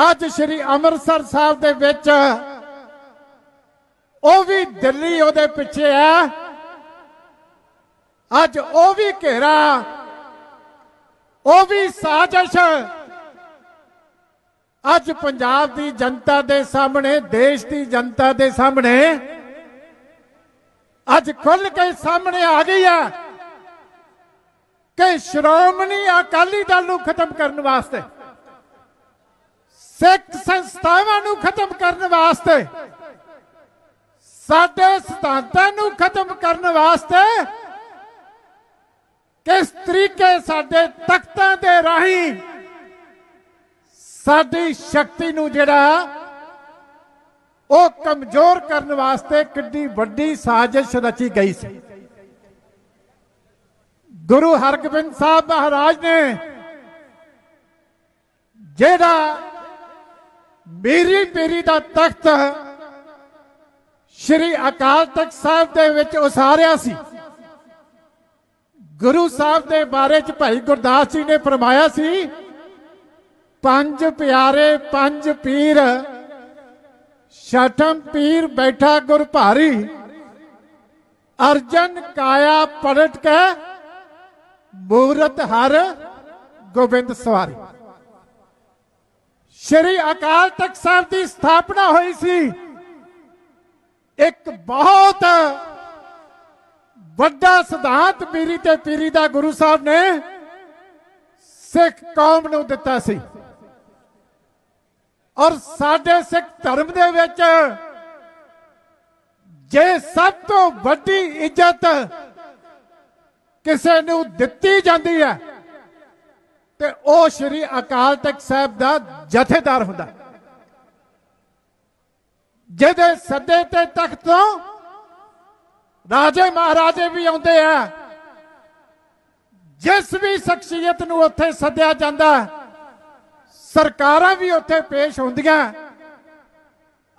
ਅੱਜ ਸ੍ਰੀ ਅੰਮ੍ਰਿਤਸਰ ਸਾਹਿਬ ਦੇ ਵਿੱਚ ਉਹ ਵੀ ਦਿੱਲੀ ਉਹਦੇ ਪਿੱਛੇ ਹੈ ਅੱਜ ਉਹ ਵੀ ਘੇਰਾ, ਉਹ ਵੀ ਸਾਜ਼ਿਸ਼। ਅੱਜ ਪੰਜਾਬ ਦੀ ਜਨਤਾ ਦੇ ਸਾਹਮਣੇ, ਦੇਸ਼ ਦੀ ਜਨਤਾ ਦੇ ਸਾਹਮਣੇ ਅੱਜ ਖੁੱਲ ਕੇ ਸਾਹਮਣੇ ਆ ਗਈ ਹੈ ਕਿ ਸ਼੍ਰੋਮਣੀ ਅਕਾਲੀ ਦਲ ਨੂੰ ਖਤਮ ਕਰਨ ਵਾਸਤੇ। ਸਿੱਖ ਸੰਸਥਾਵਾਂ ਨੂੰ ਖਤਮ ਕਰਨ ਵਾਸਤੇ, ਸਾਡੇ ਸਿਧਾਂਤਾਂ ਨੂੰ ਖਤਮ ਕਰਨ ਵਾਸਤੇ ਕਿਸ ਤਰੀਕੇ ਸਾਡੇ ਤਖਤਾਂ ਦੇ ਰਾਹੀਂ ਸਾਡੀ ਸ਼ਕਤੀ ਨੂੰ ਜਿਹੜਾ ਉਹ ਕਮਜ਼ੋਰ ਕਰਨ ਵਾਸਤੇ ਕਿੰਨੀ ਵੱਡੀ ਸਾਜ਼ਿਸ਼ ਰਚੀ ਗਈ ਸੀ। ਗੁਰੂ ਹਰਗੋਬਿੰਦ ਸਾਹਿਬ ਮਹਾਰਾਜ ਨੇ ਜਿਹੜਾ ਮੇਰੀ ਪੀਰੀ ਦਾ ਤਖਤ ਸ਼੍ਰੀ ਅਕਾਲ ਤਖਤ ਸਾਹਿਬ ਦੇ ਵਿੱਚ ਉਸਾਰਿਆ ਸੀ। ਗੁਰੂ ਸਾਹਿਬ ਦੇ ਬਾਰੇ ਚ ਭਾਈ ਗੁਰਦਾਸ ਜੀ ਨੇ ਫਰਮਾਇਆ ਸੀ, ਪੰਜ ਪਿਆਰੇ, ਪੰਜ ਪੀਰ, ਛਠਮ ਪੀਰ ਬੈਠਾ ਗੁਰ ਭਾਰੀ, ਅਰਜਨ ਕਾਇਆ ਪਲਟ ਕੇ ਮੂਰਤ ਹਰ ਗੋਬਿੰਦ ਸਵਾਰੀ। ਸ਼੍ਰੀ ਅਕਾਲ ਤਖਤ ਸਾਹਿਬ ਦੀ ਸਥਾਪਨਾ ਹੋਈ ਸੀ। ਇੱਕ ਬਹੁਤ ਵੱਡਾ ਸਿਧਾਂਤ ਪੀਰੀ ਤੇ ਪੀਰੀ ਦਾ ਗੁਰੂ ਸਾਹਿਬ ਨੇ ਸਿੱਖ ਕੌਮ ਨੂੰ ਦਿੱਤਾ ਸੀ। ਔਰ ਸਾਡੇ ਸਿੱਖ ਧਰਮ ਦੇ ਵਿੱਚ ਜੇ ਸਭ ਤੋਂ ਵੱਡੀ ਇੱਜ਼ਤ ਕਿਸੇ ਨੂੰ ਦਿੱਤੀ ਜਾਂਦੀ ਹੈ ਤੇ ਉਹ ਸ਼੍ਰੀ ਅਕਾਲ ਤਖਤ ਸਾਹਿਬ ਦਾ ਜਥੇਦਾਰ ਹੁੰਦਾ। ਜਿਹਦੇ ਸੱਦੇ ਤੇ ਤਖਤ ਤੋਂ ਰਾਜੇ ਮਹਾਰਾਜੇ ਵੀ ਆਉਂਦੇ ਆ। ਜਿਸ ਵੀ ਸ਼ਖਸੀਅਤ ਨੂੰ ਉੱਥੇ ਸੱਦਿਆ ਜਾਂਦਾ, ਸਰਕਾਰਾਂ ਵੀ ਉੱਥੇ ਪੇਸ਼ ਹੁੰਦੀਆਂ।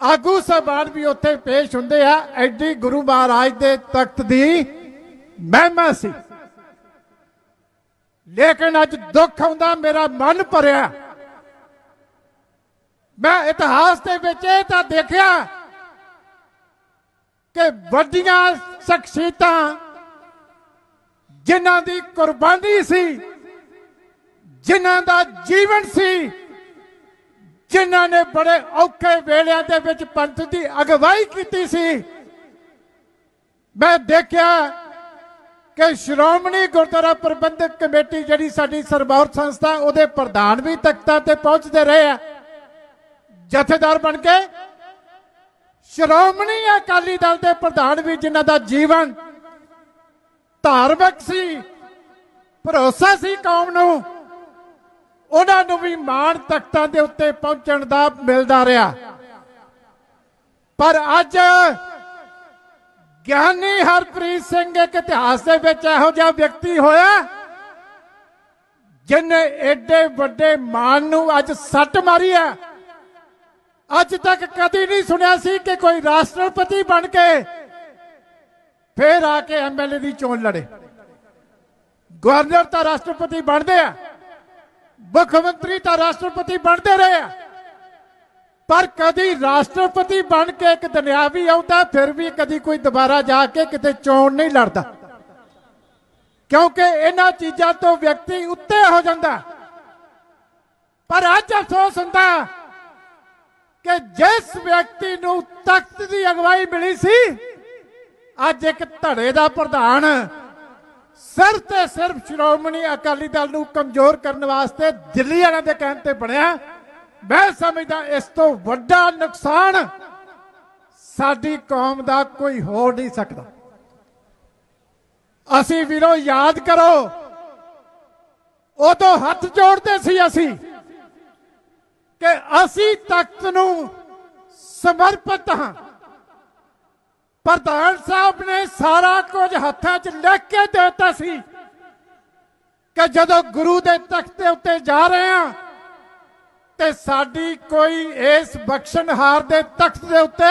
ਆਗੂ ਸਾਹਿਬਾਨ ਵੀ ਉੱਥੇ ਪੇਸ਼ ਹੁੰਦੇ ਆ। ਐਡੀ ਗੁਰੂ ਮਹਾਰਾਜ ਦੇ ਤਖਤ ਦੀ ਮਹਿਮਾ ਸੀ। ਲੇਕਿਨ ਅੱਜ ਦੁੱਖ ਆਉਂਦਾ, ਮੇਰਾ ਮਨ ਭਰਿਆ। ਮੈਂ ਇਤਿਹਾਸ ਦੇ ਵਿੱਚ ਇਹ ਤਾਂ ਦੇਖਿਆ ਕਿ ਵੱਡੀਆਂ ਸ਼ਖਸੀਅਤਾਂ ਜਿਨ੍ਹਾਂ ਦੀ ਕੁਰਬਾਨੀ ਸੀ, ਜਿਨ੍ਹਾਂ ਦਾ ਜੀਵਨ ਸੀ, ਜਿਨ੍ਹਾਂ ਨੇ ਬੜੇ ਔਖੇ ਵੇਲਿਆਂ ਦੇ ਵਿੱਚ ਪੰਥ ਦੀ ਅਗਵਾਈ ਕੀਤੀ ਸੀ। ਮੈਂ ਦੇਖਿਆ ਕਿ ਸ਼੍ਰੋਮਣੀ ਗੁਰਦੁਆਰਾ ਪ੍ਰਬੰਧਕ ਕਮੇਟੀ ਜਿਹੜੀ ਸਾਡੀ ਸਰਬੌਰ ਸੰਸਥਾ, ਉਹਦੇ ਪ੍ਰਧਾਨ ਵੀ ਤਖਤਾਂ ਤੇ ਪਹੁੰਚਦੇ ਰਹੇ ਆ। ਜਥੇਦਾਰ ਬਣ ਕੇ ਸ਼੍ਰੋਮਣੀ ਅਕਾਲੀ ਦਲ ਦੇ ਪ੍ਰਧਾਨ ਵੀ ਜਿਨ੍ਹਾਂ ਦਾ ਜੀਵਨ ਧਾਰਮਿਕ ਸੀ, ਭਰੋਸਾ ਸੀ ਕੌਮ ਨੂੰ, ਉਹਨਾਂ ਨੂੰ ਵੀ ਮਾਣ ਤਖਤਾਂ ਦੇ ਉੱਤੇ ਪਹੁੰਚਣ ਦਾ ਮਿਲਦਾ ਰਿਹਾ। ਪਰ ਅੱਜ ਗਿਆਨੀ ਹਰਪ੍ਰੀਤ ਸਿੰਘ ਇੱਕ ਇਤਿਹਾਸ ਦੇ ਵਿੱਚ ਇਹੋ ਜਿਹਾ ਵਿਅਕਤੀ ਹੋਇਆ ਜਿਨੇ ਐਡੇ ਵੱਡੇ ਮਾਨ ਨੂੰ ਅੱਜ ਸੱਟ ਮਾਰੀ ਹੈ। ਅੱਜ ਤੱਕ ਕਦੀ ਨਹੀਂ ਸੁਣਿਆ ਸੀ ਕਿ ਕੋਈ ਰਾਸ਼ਟਰਪਤੀ ਬਣ ਕੇ ਫੇਰ ਆ ਕੇ ਐਮਐਲਏ ਦੀ ਚੋਣ ਲੜੇ। ਗਵਰਨਰ ਤਾਂ ਰਾਸ਼ਟਰਪਤੀ ਬਣਦੇ ਆ, ਮੁੱਖ ਮੰਤਰੀ ਤਾਂ ਰਾਸ਼ਟਰਪਤੀ ਬਣਦੇ ਰਹੇ ਆ। ਪਰ ਕਦੀ ਰਾਸ਼ਟਰਪਤੀ ਬਣ ਕੇ ਇੱਕ ਦੁਨਿਆਵੀ ਆਉਂਦਾ, ਫਿਰ ਵੀ ਕਦੀ ਕੋਈ ਦੁਬਾਰਾ ਜਾ ਕੇ ਕਿਤੇ ਚੋਣ ਨਹੀਂ ਲੜਦਾ। ਕਿਉਂਕਿ ਇਹਨਾਂ ਚੀਜ਼ਾਂ ਤੋਂ ਵਿਅਕਤੀ ਉੱਤੇ ਹੋ ਜਾਂਦਾ। ਪਰ ਅੱਜ ਅਫਸੋਸ ਹੁੰਦਾ ਕਿ ਜਿਸ ਵਿਅਕਤੀ ਨੂੰ ਤਖਤ ਦੀ ਅਗਵਾਈ ਮਿਲੀ ਸੀ, ਅੱਜ ਇੱਕ ਧੜੇ ਦਾ ਪ੍ਰਧਾਨ ਸਿਰ ਤੇ ਸਿਰਫ ਸ਼੍ਰੋਮਣੀ ਅਕਾਲੀ ਦਲ ਨੂੰ ਕਮਜ਼ੋਰ ਕਰਨ ਵਾਸਤੇ ਦਿੱਲੀ ਵਾਲਿਆਂ ਦੇ ਕਹਿਣ ਤੇ ਬਣਿਆ। ਮੈਂ ਸਮਝਦਾ ਇਸ ਤੋਂ ਵੱਡਾ ਨੁਕਸਾਨ ਸਾਡੀ ਕੌਮ ਦਾ ਕੋਈ ਹੋ ਨਹੀਂ ਸਕਦਾ। ਅਸੀਂ ਵੀਰੋ ਯਾਦ ਕਰੋ, ਉਦੋਂ ਹੱਥ ਜੋੜਦੇ ਸੀ ਅਸੀਂ ਕਿ ਅਸੀਂ ਤਖਤ ਨੂੰ ਸਮਰਪਿਤ ਹਾਂ। ਪ੍ਰਧਾਨ ਸਾਹਿਬ ਨੇ ਸਾਰਾ ਕੁਝ ਹੱਥਾਂ 'ਚ ਲਿਖ ਕੇ ਦੇ ਦਿੱਤਾ ਸੀ ਕਿ ਜਦੋਂ ਗੁਰੂ ਦੇ ਤਖਤ ਦੇ ਉੱਤੇ ਜਾ ਰਹੇ ਹਾਂ ਤੇ ਸਾਡੀ ਕੋਈ ਇਸ ਬਖਸ਼ਣਹਾਰ ਦੇ ਤਖਤ ਦੇ ਉੱਤੇ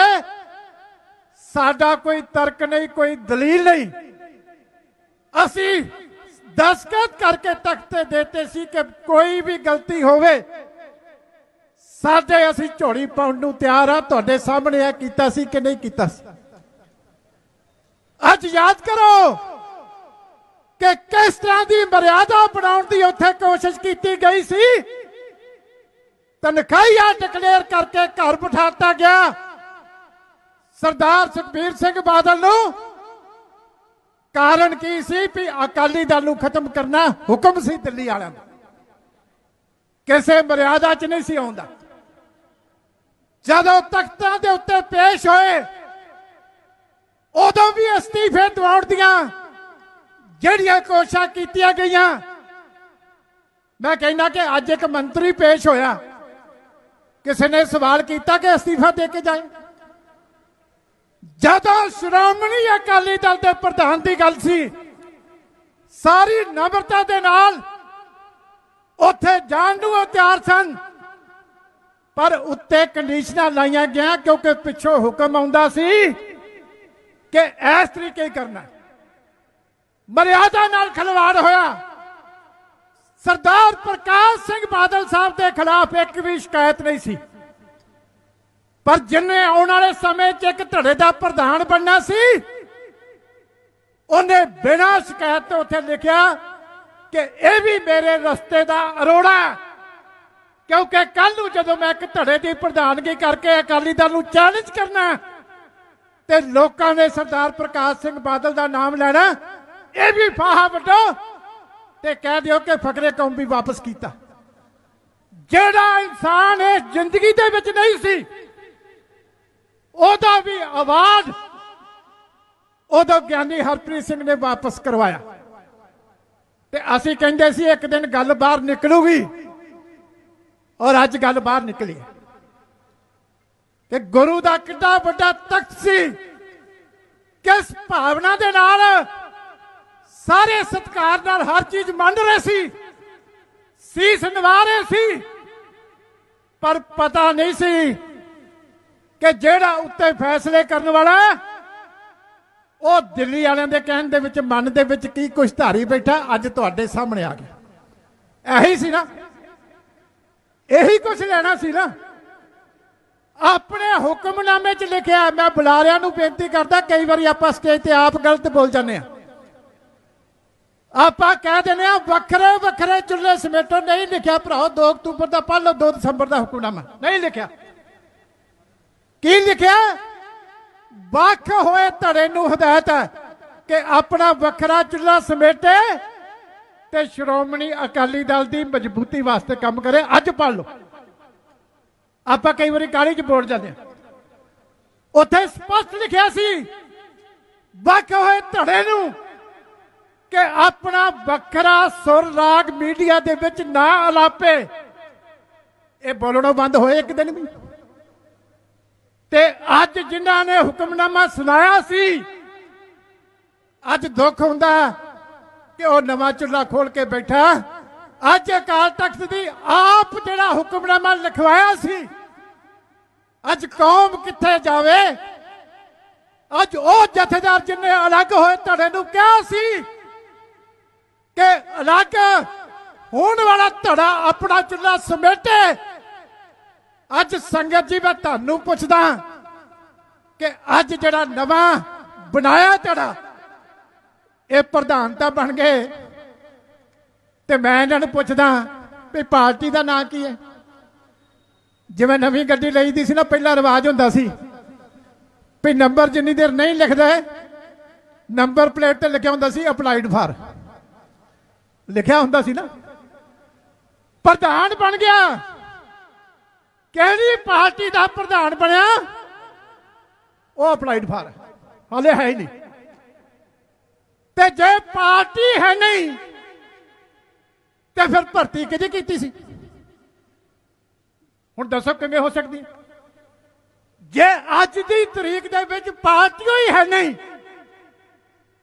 ਸਾਡਾ ਕੋਈ ਤਰਕ ਨਹੀਂ, ਕੋਈ ਦਲੀਲ ਨਹੀਂ। ਅਸੀਂ ਦਸਖਤ ਕਰਕੇ ਤਖਤ ਤੇ ਦਿੱਤੇ ਸੀ ਕਿ ਕੋਈ ਵੀ ਗਲਤੀ ਹੋਵੇ, ਸਾਡੇ ਅਸੀਂ ਝੋਲੀ ਪਾਉਣ ਨੂੰ ਤਿਆਰ ਆ। ਤੁਹਾਡੇ ਸਾਹਮਣੇ ਇਹ ਕੀਤਾ ਸੀ ਕਿ ਨਹੀਂ ਕੀਤਾ ਸੀ? ਅੱਜ ਯਾਦ ਕਰੋ ਕਿ ਕਿਸ ਤਰ੍ਹਾਂ ਦੀ ਮਰਿਆਦਾ ਬਣਾਉਣ ਦੀ ਉੱਥੇ ਕੋਸ਼ਿਸ਼ ਕੀਤੀ ਗਈ ਸੀ। ਤਨਖਾਹੀਆ ਡਿਕਲੇਅਰ ਕਰਕੇ ਘਰ ਬਿਠਾਤਾ ਗਿਆ। ਸਰਦਾਰ ਸੁਖਬੀਰ ਸਿੰਘ ਬਾਦਲ ਨੂੰ ਕਾਰਨ ਕੀ ਸੀ ਵੀ ਅਕਾਲੀ ਦਲ ਨੂੰ ਖਤਮ ਕਰਨਾ ਹੁਕਮ ਸੀ ਦਿੱਲੀ ਵਾਲਿਆਂ ਦਾ। ਕਿਸੇ ਮਰਿਆਦਾ 'ਚ ਨਹੀਂ ਸੀ ਆਉਂਦਾ। ਜਦੋਂ ਤਖਤਾਂ ਦੇ ਉੱਤੇ ਪੇਸ਼ ਹੋਏ, ਉਦੋਂ ਵੀ ਅਸਤੀਫੇ ਦਿਵਾਉਣ ਦੀਆਂ ਜਿਹੜੀਆਂ ਕੋਸ਼ਿਸ਼ਾਂ ਕੀਤੀਆਂ ਗਈਆਂ, ਮੈਂ ਕਹਿੰਦਾ ਕਿ ਅੱਜ ਇੱਕ ਮੰਤਰੀ ਪੇਸ਼ ਹੋਇਆ। ਕਿਸੇ ਨੇ ਸਵਾਲ ਕੀਤਾ ਕਿ ਅਸਤੀਫਾ ਦੇ ਕੇ ਜਾਏ? ਜਦੋਂ ਸ਼੍ਰੋਮਣੀ ਅਕਾਲੀ ਦਲ ਦੇ ਪ੍ਰਧਾਨ ਦੀ ਗੱਲ ਸੀ, ਸਾਰੀ ਨਮਰਤਾ ਦੇ ਨਾਲ ਉੱਥੇ ਜਾਣ ਨੂੰ ਤਿਆਰ ਸਨ, ਪਰ ਉੱਤੇ ਕੰਡੀਸ਼ਨਾਂ ਲਾਈਆਂ ਗਿਆ ਕਿਉਂਕਿ ਪਿੱਛੋਂ ਹੁਕਮ ਆਉਂਦਾ ਸੀ ਕਿ ਇਸ ਤਰੀਕੇ ਹੀ ਕਰਨਾ ਮਰਿਆਦਾ ਨਾਲ ਖਿਲਵਾੜ ਹੋਇਆ। ਸਰਦਾਰ ਪ੍ਰਕਾਸ਼ ਸਿੰਘ ਬਾਦਲ ਸਾਹਿਬ ਦੇ ਖਿਲਾਫ ਇੱਕ ਵੀ ਸ਼ਿਕਾਇਤ ਨਹੀਂ ਸੀ। ਪਰ ਜਿੰਨੇ ਆਉਣ ਵਾਲੇ ਸਮੇਂ 'ਚ ਇੱਕ ਧੜੇ ਦਾ ਪ੍ਰਧਾਨ ਬਣਨਾ ਸੀ, ਉਹਨੇ ਬਿਨਾਂ ਸ਼ਿਕਾਇਤ ਤੋਂ ਉੱਥੇ ਲਿਖਿਆ ਕਿ ਇਹ ਵੀ ਮੇਰੇ ਰਸਤੇ ਦਾ ਅਰੋੜਾ ਕਿਉਂਕਿ ਕੱਲ ਨੂੰ ਜਦੋਂ ਮੈਂ ਇੱਕ ਧੜੇ ਦੀ ਪ੍ਰਧਾਨਗੀ ਕਰਕੇ ਅਕਾਲੀ ਦਲ ਨੂੰ ਚੈਲੰਜ ਕਰਨਾ ਤੇ ਲੋਕਾਂ ਨੇ ਸਰਦਾਰ ਪ੍ਰਕਾਸ਼ ਸਿੰਘ ਬਾਦਲ ਦਾ ਨਾਮ ਲੈਣਾ, ਇਹ ਵੀ ਫਾਹਾ ਵੱਡੋ ਤੇ ਕਹਿ ਦਿਓ ਕਿ ਫਕਰੇ ਕੌਮ ਵੀ ਵਾਪਸ ਕੀਤਾ। ਜਿਹੜਾ ਇਨਸਾਨ ਇਸ ਜ਼ਿੰਦਗੀ ਦੇ ਵਿੱਚ ਨਹੀਂ ਸੀ, ਉਹਦਾ ਵੀ ਆਵਾਜ਼ ਉਦੋਂ ਗਿਆਨੀ ਹਰਪ੍ਰੀਤ ਸਿੰਘ ਨੇ ਵਾਪਸ ਕਰਵਾਇਆ। ਤੇ ਅਸੀਂ ਕਹਿੰਦੇ ਸੀ, ਇੱਕ ਦਿਨ ਗੱਲ ਬਾਹਰ ਨਿਕਲੂਗੀ ਔਰ ਅੱਜ ਗੱਲ ਬਾਹਰ ਨਿਕਲੀ ਹੈ। ਕਿ ਗੁਰੂ ਦਾ ਕਿੰਨਾ ਵੱਡਾ ਤਖਤ ਸੀ, ਕਿਸ ਭਾਵਨਾ ਦੇ ਨਾਲ ਸਾਰੇ ਸਤਕਾਰ ਨਾਲ ਹਰ ਚੀਜ਼ ਮੰਨ ਰਹੇ ਸੀ। ਸੀਸ ਨਿਵਾ ਰਹੇ ਸੀ। ਪਰ ਪਤਾ ਨਹੀਂ ਸੀ ਕਿ ਜਿਹੜਾ ਉੱਤੇ ਫੈਸਲੇ ਕਰਨ ਵਾਲਾ ਉਹ ਦਿੱਲੀ ਵਾਲਿਆਂ ਦੇ ਕਹਿਣ ਦੇ ਵਿੱਚ, ਮਨ ਦੇ ਵਿੱਚ ਕੀ ਕੁਛ ਧਾਰੀ ਬੈਠਾ, ਅੱਜ ਤੁਹਾਡੇ ਸਾਹਮਣੇ ਆ ਗਿਆ। ਇਹੀ ਸੀ ਨਾ। ਇਹੀ ਕੁਛ ਲੈਣਾ ਸੀ ਨਾ। ਆਪਣੇ ਹੁਕਮਨਾਮੇ 'ਚ ਲਿਖਿਆ ਮੈਂ ਬੁਲਾਰਿਆਂ ਨੂੰ ਬੇਨਤੀ ਕਰਦਾ, ਕਈ ਵਾਰੀ ਆਪਾਂ ਸਟੇਜ ਤੇ ਆਪ ਗਲਤ ਬੋਲ ਜਾਂਦੇ ਆ ਆਪਾਂ ਕਹਿ ਦਿੰਦੇ ਆ ਵੱਖਰੇ ਵੱਖਰੇ ਚੁੱਲ੍ਹੇ ਸਮੇਟੋ ਨਹੀਂ ਲਿਖਿਆ ਭਰਾਓ 2 ਅਕਤੂਬਰ ਦਾ ਪੜ੍ਹ ਲਓ 2 ਦਸੰਬਰ ਦਾ ਹੁਕਮਨਾਮਾ ਨਹੀਂ ਲਿਖਿਆ। ਕੀ ਲਿਖਿਆ? ਵੱਖ ਹੋਏ ਧੜੇ ਨੂੰ ਹਦਾਇਤ ਹੈ ਕਿ ਆਪਣਾ ਵੱਖਰਾ ਚੁੱਲ੍ਹਾ ਸਮੇਟੇ ਤੇ ਸ਼੍ਰੋਮਣੀ ਅਕਾਲੀ ਦਲ ਦੀ ਮਜ਼ਬੂਤੀ ਵਾਸਤੇ ਕੰਮ ਕਰੇ। ਅੱਜ ਪੜ੍ਹ ਲਓ। ਆਪਾਂ ਕਈ ਵਾਰੀ ਕਾਲੀ ਚ ਬੋਲ ਜਾਂਦੇ ਆ ਉੱਥੇ ਸਪਸ਼ਟ ਲਿਖਿਆ ਸੀ, ਵੱਖ ਹੋਏ ਧੜੇ ਨੂੰ ਕਿ ਆਪਣਾ ਵੱਖਰਾ ਸੁਰ ਰਾਗ ਮੀਡੀਆ ਦੇ ਵਿੱਚ ਨਾ ਅਲਾਪੇ। ਇਹ ਬੋਲਣੋਂ ਬੰਦ ਹੋਏ ਇੱਕ ਦਿਨ ਵੀ। ਤੇ ਅੱਜ ਜਿਨ੍ਹਾਂ ਨੇ ਹੁਕਮਨਾਮਾ ਸੁਣਾਇਆ ਸੀ, ਅੱਜ ਦੁੱਖ ਹੁੰਦਾ ਕਿ ਉਹ ਨਵਾਂ ਚੁੱਲ੍ਹਾ ਖੋਲ ਕੇ ਬੈਠਾ। ਅੱਜ ਅਕਾਲ ਤਖਤ ਦੀ ਆਪ ਜਿਹੜਾ ਹੁਕਮਨਾਮਾ ਲਿਖਵਾਇਆ ਸੀ, ਅੱਜ ਕੌਮ ਕਿੱਥੇ ਜਾਵੇ? ਅੱਜ ਉਹ ਜਥੇਦਾਰ ਜਿਨੇ ਅਲੱਗ ਹੋਏ ਧੜੇ ਨੂੰ ਕਿਹਾ ਸੀ ਕਿ ਅਲੱਗ ਹੋਣ ਵਾਲਾ ਧੜਾ ਆਪਣਾ ਚੁੱਲ੍ਹਾ ਸਮੇਟੇ। ਅੱਜ ਸੰਗਤ ਜੀ ਮੈਂ ਤੁਹਾਨੂੰ ਪੁੱਛਦਾ ਕਿ ਅੱਜ ਜਿਹੜਾ ਨਵਾਂ ਬਣਾਇਆ ਧੜਾ, ਇਹ ਪ੍ਰਧਾਨ ਤਾਂ ਬਣ ਗਏ। ਤੇ ਮੈਂ ਇਹਨਾਂ ਨੂੰ ਪੁੱਛਦਾ ਵੀ ਪਾਰਟੀ ਦਾ ਨਾਂ ਕੀ ਹੈ? ਜਿਵੇਂ ਨਵੀਂ ਗੱਡੀ ਲਈ ਦੀ ਸੀ ਨਾ, ਪਹਿਲਾ ਰਿਵਾਜ ਹੁੰਦਾ ਸੀ ਵੀ ਨੰਬਰ ਜਿੰਨੀ ਦੇਰ ਨਹੀਂ ਲਿਖਦਾ ਨੰਬਰ ਪਲੇਟ ਤੇ ਲਿਖਿਆ ਹੁੰਦਾ ਸੀ ਅਪਲਾਈਡ ਫਾਰ ਲਿਖਿਆ ਹੁੰਦਾ ਸੀ ਨਾ। ਪ੍ਰਧਾਨ ਬਣ ਗਿਆ। ਕਿਹੜੀ ਪਾਰਟੀ ਦਾ ਪ੍ਰਧਾਨ ਬਣਿਆ? ਉਹ ਅਪਲਾਈਡ ਫਾਰ ਹਾਲੇ ਹੈ ਹੀ ਨਹੀਂ। ਤੇ ਜੇ ਪਾਰਟੀ ਹੈ ਨਹੀਂ, ਤੇ ਫਿਰ ਭਰਤੀ ਕਿਹਦੀ ਕੀਤੀ ਸੀ? ਹੁਣ ਦੱਸੋ ਕਿਵੇਂ ਹੋ ਸਕਦੀ ਜੇ ਅੱਜ ਦੀ ਤਰੀਕ ਦੇ ਵਿੱਚ ਪਾਰਟੀ ਹੀ ਹੈ ਨਹੀਂ,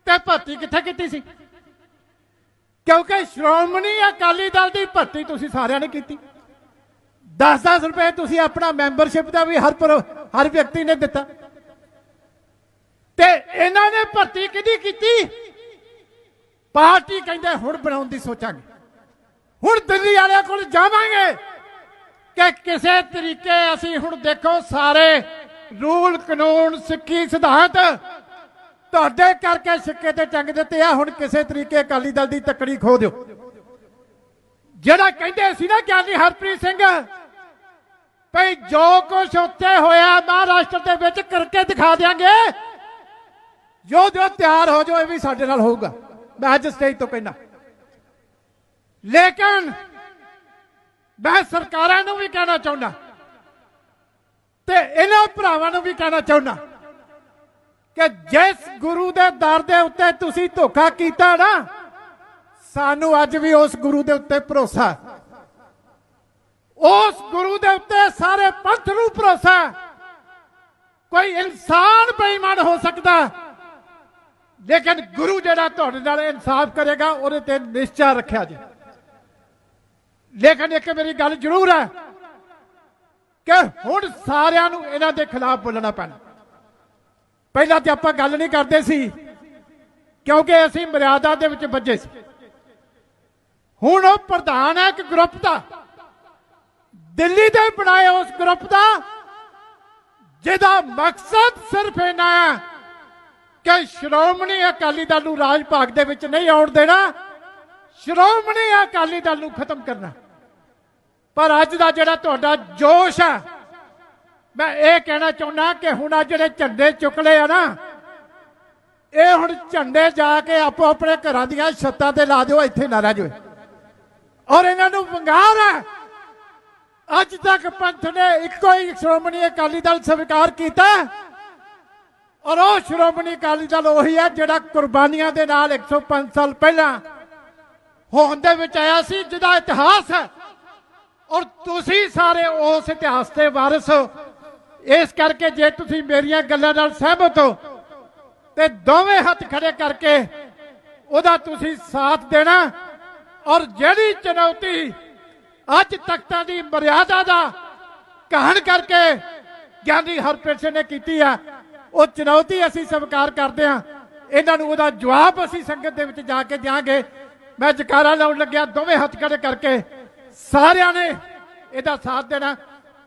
ਤੇ ਭਰਤੀ ਕਿੱਥੇ ਕੀਤੀ ਸੀ? ਕਿਉਂਕਿ ਸ਼੍ਰੋਮਣੀ ਅਕਾਲੀ ਦਲ ਦੀ ਭਰਤੀ ਤੁਸੀਂ ਸਾਰਿਆਂ ਨੇ ਕੀਤੀ। 10-10 ਰੁਪਏ ਤੁਸੀਂ ਆਪਣਾ ਮੈਂਬਰਸ਼ਿਪ ਦਾ ਵੀ ਹਰ ਪਰ, ਹਰ ਵਿਅਕਤੀ ਨੇ ਦਿੱਤਾ। ਤੇ ਇਹਨਾਂ ਨੇ ਭਰਤੀ ਕਿਹਦੀ ਕੀਤੀ? ਪਾਰਟੀ ਕਹਿੰਦੇ ਹੁਣ ਬਣਾਉਣ ਦੀ ਸੋਚਾਂਗੇ। ਹੁਣ ਦਿੱਲੀ ਵਾਲਿਆਂ ਕੋਲ ਜਾਵਾਂਗੇ ਕਿ ਕਿਸੇ ਤਰੀਕੇ ਅਸੀਂ ਹੁਣ ਦੇਖੋ ਸਾਰੇ ਰੂਲ ਕਾਨੂੰਨ ਸਿੱਖੀ ਸਿਧਾਂਤ ਤੁਹਾਡੇ ਕਰਕੇ ਸਿੱਕੇ ਤੇ ਟੰਗ ਦਿੱਤੇ ਆ, ਹੁਣ ਕਿਸੇ ਤਰੀਕੇ ਅਕਾਲੀ ਦਲ ਦੀ ਤੱਕੜੀ ਖੋ ਦਿਓ। ਜਿਹੜਾ ਕਹਿੰਦੇ ਸੀ ਨਾ ਗਿਆਨੀ ਹਰਪ੍ਰੀਤ ਸਿੰਘ, ਭਈ ਜੋ ਕੁਝ ਉੱਥੇ ਹੋਇਆ ਮਹਾਰਾਸ਼ਟਰ ਦੇ ਵਿੱਚ ਕਰਕੇ ਦਿਖਾ ਦਿਆਂਗੇ। ਜੋ ਜੋ ਤਿਆਰ ਹੋ ਜਾਓ, ਇਹ ਵੀ ਸਾਡੇ ਨਾਲ ਹੋਊਗਾ। ਮੈਂ ਅੱਜ ਸਟੇਜ ਤੋਂ ਕਹਿਣਾ ਲੇਕਿਨ ਮੈਂ ਸਰਕਾਰਾਂ ਨੂੰ ਵੀ ਕਹਿਣਾ ਚਾਹੁੰਦਾ ਤੇ ਇਹਨਾਂ ਭਰਾਵਾਂ ਨੂੰ ਵੀ ਕਹਿਣਾ ਚਾਹੁੰਦਾ। ਕਿ ਜਿਸ ਗੁਰੂ ਦੇ ਦਰ ਦੇ ਉੱਤੇ ਤੁਸੀਂ ਧੋਖਾ ਕੀਤਾ ਨਾ, ਸਾਨੂੰ ਅੱਜ ਵੀ ਉਸ ਗੁਰੂ ਦੇ ਉੱਤੇ ਭਰੋਸਾ ਉਸ ਗੁਰੂ ਦੇ ਉੱਤੇ ਸਾਰੇ ਪੰਥ ਨੂੰ ਭਰੋਸਾ ਕੋਈ ਇਨਸਾਨ ਬੇਈਮਾਨ ਹੋ ਸਕਦਾ ਲੇਕਿਨ ਗੁਰੂ ਜਿਹੜਾ ਤੁਹਾਡੇ ਨਾਲ ਇਨਸਾਫ ਕਰੇਗਾ, ਉਹਦੇ ਤੇ ਨਿਸ਼ਚਾ ਰੱਖਿਆ ਜੇ ਲੇਕਿਨ ਇੱਕ ਮੇਰੀ ਗੱਲ ਜ਼ਰੂਰ ਹੈ ਕਿ ਹੁਣ ਸਾਰਿਆਂ ਨੂੰ ਇਹਨਾਂ ਦੇ ਖਿਲਾਫ ਬੋਲਣਾ ਪੈਣਾ। ਪਹਿਲਾਂ ਤੇ ਆਪਾਂ ਗੱਲ ਨਹੀਂ ਕਰਦੇ ਸੀ, ਕਿਉਂਕਿ ਅਸੀਂ ਮਰਿਆਦਾ ਦੇ ਵਿੱਚ ਵੱਜੇ ਸੀ। ਹੁਣ ਉਹ ਪ੍ਰਧਾਨ ਹੈ ਇੱਕ ਗਰੁੱਪ ਦਾ। ਦਿੱਲੀ ਦੇ ਬਣਾਏ ਉਸ ਗਰੁੱਪ ਦਾ, ਜਿਹਦਾ ਮਕਸਦ ਸਿਰਫ ਇਹਨਾਂ ਹੈ ਕਿ ਸ਼੍ਰੋਮਣੀ ਅਕਾਲੀ ਦਲ ਨੂੰ ਰਾਜ ਭਾਗ ਦੇ ਵਿੱਚ ਨਹੀਂ ਆਉਣ ਦੇਣਾ, ਸ਼੍ਰੋਮਣੀ ਅਕਾਲੀ ਦਲ ਨੂੰ ਖਤਮ ਕਰਨਾ। ਪਰ ਅੱਜ ਦਾ ਜਿਹੜਾ ਤੁਹਾਡਾ ਜੋਸ਼ ਹੈ ਮੈਂ ਇਹ ਕਹਿਣਾ ਚਾਹੁੰਦਾ ਕਿ ਹੁਣ ਆ ਜਿਹੜੇ ਝੰਡੇ ਚੁੱਕ ਲਏ ਆ ਨਾ, ਇਹ ਹੁਣ ਝੰਡੇ ਜਾ ਕੇ ਆਪੋ ਆਪਣੇ ਘਰਾਂ ਦੀਆਂ ਛੱਤਾਂ ਤੇ ਲਾ ਦਿਓ, ਇੱਥੇ ਨਾ ਰਹਿ ਜਾਓ ਔਰ ਇਹਨਾਂ ਨੂੰ ਵੰਗਾਰ ਹੈ। ਅੱਜ ਤੱਕ ਪੰਥ ਨੇ ਇੱਕੋ ਹੀ ਸ਼੍ਰੋਮਣੀ ਅਕਾਲੀ ਦਲ ਸਵੀਕਾਰ ਕੀਤਾ ਔਰ ਉਹ ਸ਼੍ਰੋਮਣੀ ਅਕਾਲੀ ਦਲ ਉਹੀ ਹੈ ਜਿਹੜਾ ਕੁਰਬਾਨੀਆਂ ਦੇ ਨਾਲ 105 ਸਾਲ ਪਹਿਲਾਂ ਹੋਂਦ ਦੇ ਵਿੱਚ ਆਇਆ ਸੀ, ਜਿਹਦਾ ਇਤਿਹਾਸ ਹੈ। ਔਰ ਤੁਸੀਂ ਸਾਰੇ ਉਸ ਇਤਿਹਾਸ ਦੇ ਵਾਰਿਸ ਹੋ। ਇਸ ਕਰਕੇ ਜੇ ਤੁਸੀਂ ਮੇਰੀਆਂ ਗੱਲਾਂ ਨਾਲ ਸਹਿਮਤ ਹੋ ਤੇ ਦੋਵੇਂ ਹੱਥ ਖੜੇ ਕਰਕੇ ਉਹਦਾ ਤੁਸੀਂ ਸਾਥ ਦੇਣਾ ਔਰ ਜਿਹੜੀ ਚੁਣੌਤੀ ਅੱਜ ਤਖਤਾਂ ਦੀ ਮਰਿਆਦਾ ਦਾ ਕਹਣ ਕਰਕੇ ਗਿਆਨੀ ਹਰਪ੍ਰੀਤ ਸਿੰਘ ਨੇ ਕੀਤੀ ਆ, ਉਹ ਚੁਣੌਤੀ ਅਸੀਂ ਸਵੀਕਾਰ ਕਰਦੇ ਆ ਇਹਨਾਂ ਨੂੰ ਉਹਦਾ ਜਵਾਬ ਅਸੀਂ ਸੰਗਤ ਦੇ ਵਿੱਚ ਜਾ ਕੇ ਦਿਆਂਗੇ। ਮੈਂ ਜਕਾਰਾ ਲਾਉਣ ਲੱਗਿਆ, ਦੋਵੇਂ ਹੱਥ ਖੜੇ ਕਰਕੇ ਸਾਰਿਆਂ ਨੇ ਇਹਦਾ ਸਾਥ ਦੇਣਾ।